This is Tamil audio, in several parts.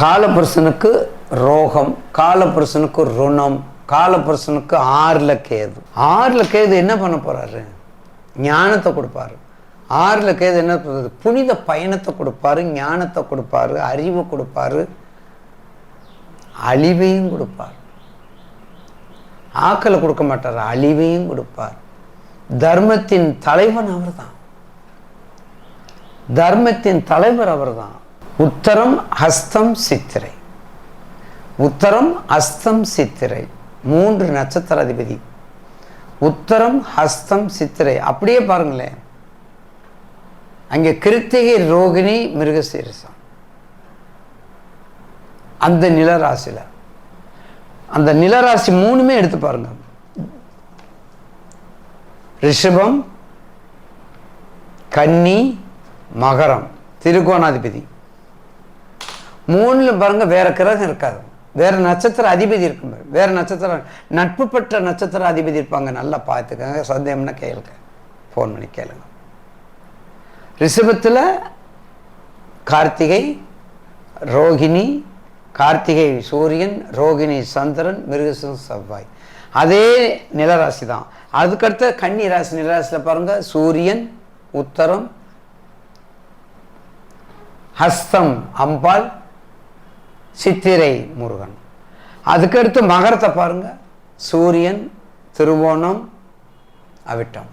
காலபுருஷனுக்கு ரோகம் காலபுருஷனுக்கு ருணம் காலபுருஷனுக்கு ஆறில் கேது. ஆறில் கேது என்ன பண்ண போகிறாரு ஞானத்தை கொடுப்பாரு. ஆறில் கேது என்ன பண்ணுறது புனித பயணத்தை கொடுப்பாரு ஞானத்தை கொடுப்பாரு அறிவை கொடுப்பாரு அழிவையும் கொடுப்பார். ஆக்களை கொடுக்க மாட்டார் அழிவையும் கொடுப்பார். தர்மத்தின் தலைவன் அவர் தான் தர்மத்தின் தலைவர் அவர் தான் உத்தரம் ஹஸ்தம் சித்திரை. உத்தரம் ஹஸ்தம் சித்திரை. மூன்று நட்சத்திர அதிபதி உத்தரம் ஹஸ்தம் சித்திரை. அப்படியே பாருங்களேன். அங்கே கிருத்திகை ரோகிணி மிருகசீரசம். அந்த நிலராசியில். அந்த நிலராசி மூணுமே எடுத்து பாருங்க. ரிஷபம் கன்னி மகரம். திருகோணாதிபதி. மூணில் பாருங்க வேறு கிரகம் இருக்காது. வேறு நட்சத்திர அதிபதி இருக்கும் வேறு நட்சத்திரம் நட்பு பெற்ற நட்சத்திர அதிபதி இருப்பாங்க. நல்லா பார்த்துக்கங்க. சந்தேகம்னா கேளுங்க. ஃபோன் பண்ணி கேளுங்க. ரிஷபத்தில் கார்த்திகை ரோகிணி கார்த்திகை சூரியன் ரோகிணி சந்திரன் மிருகசம் செவ்வாய். அதே நிலராசி தான். அதுக்கடுத்த கன்னி ராசி நிலராசியில் பாருங்க சூரியன் உத்தரம் ஹஸ்தம் அம்பாள் சித்திரை முருகன். அதுக்கடுத்து மகரத்தை பாருங்க. சூரியன் திருவோணம் அவிட்டம்.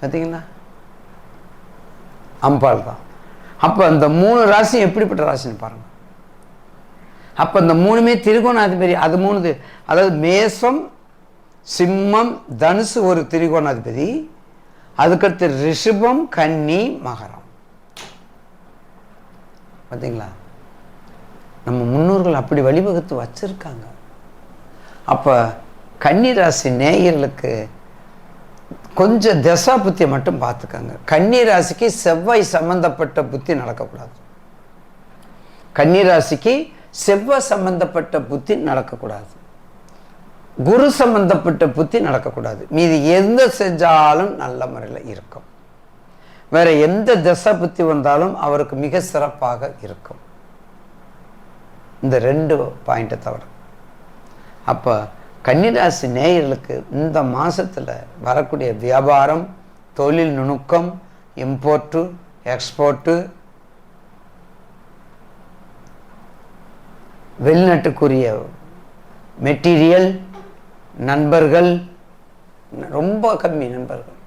பார்த்தீங்களா அம்பாள் தான். அப்போ இந்த மூணு ராசி எப்படிப்பட்ட ராசின்னு பாருங்க. அப்போ இந்த மூணுமே திரிகோணாதிபதி அது மூணுது. அதாவது மேசம் சிம்மம் தனுசு ஒரு திரிகோணாதிபதி. அதுக்கடுத்து ரிஷபம் கன்னி மகரம். பார்த்தீங்களா நம்ம முன்னோர்கள் அப்படி வழிவகுத்து வச்சுருக்காங்க. அப்போ கன்னிராசி நேயர்களுக்கு கொஞ்சம் தசா புத்தியை மட்டும் பார்த்துக்கோங்க. கன்னிராசிக்கு செவ்வாய் சம்பந்தப்பட்ட புத்தி நடக்கக்கூடாது. கன்னிராசிக்கு செவ்வாய் சம்பந்தப்பட்ட புத்தி நடக்கக்கூடாது. குரு சம்பந்தப்பட்ட புத்தி நடக்கக்கூடாது. மீதி எந்த செஞ்சாலும் நல்ல முறையில் இருக்கும். வேற எந்த தசை புத்தி வந்தாலும் அவருக்கு மிக சிறப்பாக இருக்கும். இந்த ரெண்டு பாயிண்ட்டை தவிர. அப்போ கன்னிராசி நேயர்களுக்கு இந்த மாதத்தில் வரக்கூடிய வியாபாரம் தொழில் நுணுக்கம் இம்போர்ட்டு எக்ஸ்போர்ட்டு வெளிநாட்டுக்குரிய மெட்டீரியல் நண்பர்கள் ரொம்ப கம்மி நண்பர்கள்.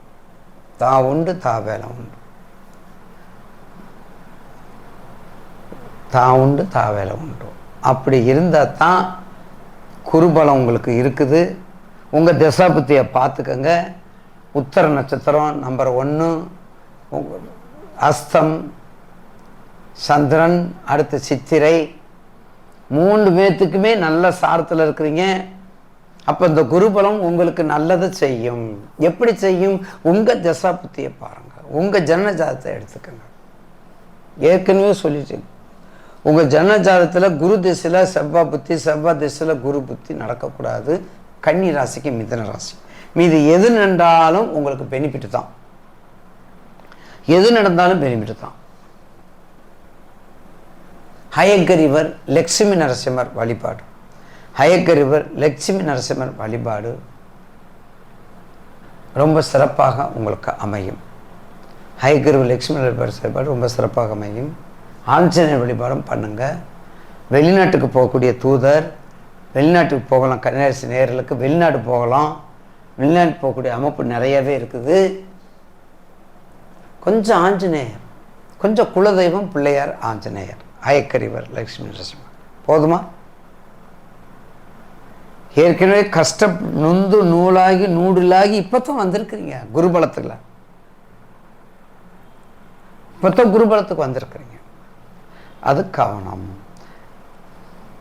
தா உண்டு தா வேலை உண்டு. தா உண்டு தா வேலை உண்டு. அப்படி இருந்தால் தான் குருபலம் உங்களுக்கு இருக்குது. உங்கள் தசாபுத்தியை பார்த்துக்கங்க. உத்தர நட்சத்திரம் நம்பர் ஒன்று அஸ்தம் சந்திரன் அடுத்து சித்திரை. மூன்று பேத்துக்குமே நல்ல சாரத்தில் இருக்கிறீங்க. அப்போ இந்த குருபலம் உங்களுக்கு நல்லதை செய்யும். எப்படி செய்யும்? உங்கள் தசாபுத்தியை பாருங்கள் உங்கள் ஜனஜாதத்தை எடுத்துக்கங்க. ஏற்கனவே சொல்லிட்டு உங்கள் ஜனஜாதத்தில் குரு திசையில் செவ்வாய் புத்தி செவ்வாய் திசையில் குரு புத்தி நடக்கக்கூடாது. கன்னி ராசிக்கு மிதன ராசி. மீது எது நடந்தாலும் உங்களுக்கு பெனிஃபிட் தான். எது நடந்தாலும் பெனிஃபிட் தான். ஹயக்கரிவர் லக்ஷ்மி நரசிம்மர் வழிபாடு. ஹயக்கரிவர் லக்ஷ்மி நரசிம்மர் வழிபாடு ரொம்ப சிறப்பாக உங்களுக்கு அமையும். ஹயக்கரிவர் லக்ஷ்மி நரசிம்மர் வழிபாடு ரொம்ப சிறப்பாக அமையும். ஆஞ்சநேயர் வழிபாடும் பண்ணுங்கள் வெளிநாட்டுக்கு போகக்கூடிய தூதர் வெளிநாட்டுக்கு போகலாம் கன்னியாசி நேர்களுக்கு வெளிநாடு போகலாம். வெளிநாட்டு போகக்கூடிய அமைப்பு நிறையவே இருக்குது. கொஞ்சம் ஆஞ்சநேயர் கொஞ்சம் குலதெய்வம் பிள்ளையார் ஆஞ்சநேயர் ஆயக்கரிவர் லக்ஷ்மி நரசிம்மர். போதுமா? ஏற்கனவே கஷ்ட நொந்து நூலாகி நூடுலாகி இப்போ தான் வந்திருக்கிறீங்க குருபலத்தில் இப்போ தான் குருபலத்துக்கு வந்திருக்கிறீங்க. அது கவனம்